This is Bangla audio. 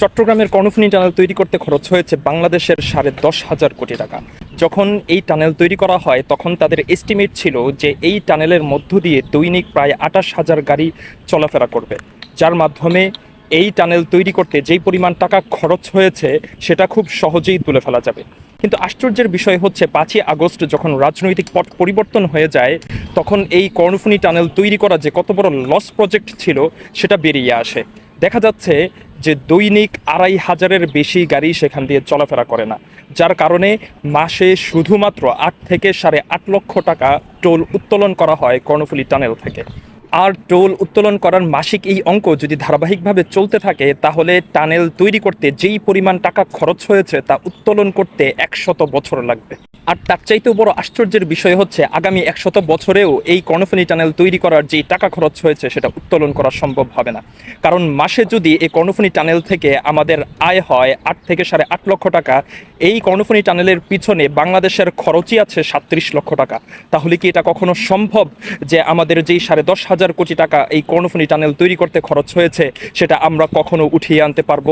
চট্টগ্রামের কর্ণফুলী টানেল তৈরি করতে খরচ হয়েছে বাংলাদেশের সাড়ে দশ হাজার কোটি টাকা। যখন এই টানেল তৈরি করা হয়, তখন তাদের এস্টিমেট ছিল যে এই টানেলের মধ্য দিয়ে দৈনিক প্রায় আঠাশ হাজার গাড়ি চলাফেরা করবে। যার মাধ্যমে এই টানেল তৈরি করতে যেই পরিমাণ টাকা খরচ হয়েছে, সেটা খুব সহজেই তুলে ফেলা যাবে। কিন্তু আশ্চর্যের বিষয় হচ্ছে, পাঁচই আগস্ট যখন রাজনৈতিক পট পরিবর্তন হয়ে যায়, তখন এই কর্ণফুলী টানেল তৈরি করা যে কত বড় লস প্রজেক্ট ছিল, সেটা বেরিয়ে আসে। দেখা যাচ্ছে যে দৈনিক আড়াই হাজারের বেশি গাড়ি সেখান দিয়ে চলাফেরা করে না। যার কারণে মাসে শুধুমাত্র আট থেকে সাড়ে আট লক্ষ টাকা টোল উত্তোলন করা হয় কর্ণফুলি টানেল থেকে। আর টোল উত্তোলন করার মাসিক এই অঙ্ক যদি ধারাবাহিকভাবে চলতে থাকে, তাহলে টানেল তৈরি করতে যেই পরিমাণ টাকা খরচ হয়েছে তা উত্তোলন করতে একশত বছর লাগবে। আর তার চাইতেও বড় আশ্চর্যের বিষয় হচ্ছে, আগামী একশত বছরেও এই কর্ণফুলী টানেল তৈরি করার যেই টাকা খরচ হয়েছে, সেটা উত্তোলন করা সম্ভব হবে না। কারণ মাসে যদি এই কর্ণফুলী টানেল থেকে আমাদের আয় হয় আট থেকে সাড়ে আট লক্ষ টাকা, এই কর্ণফুলী টানেলের পিছনে বাংলাদেশের খরচই আছে সাত্রিশ লক্ষ টাকা। তাহলে কি এটা কখনো সম্ভব যে আমাদের যেই সাড়ে দশ হাজার কোটি টাকা এই কর্ণফুলী টানেল তৈরি করতে খরচ হয়েছে, সেটা আমরা কখনো উঠিয়ে আনতে পারব?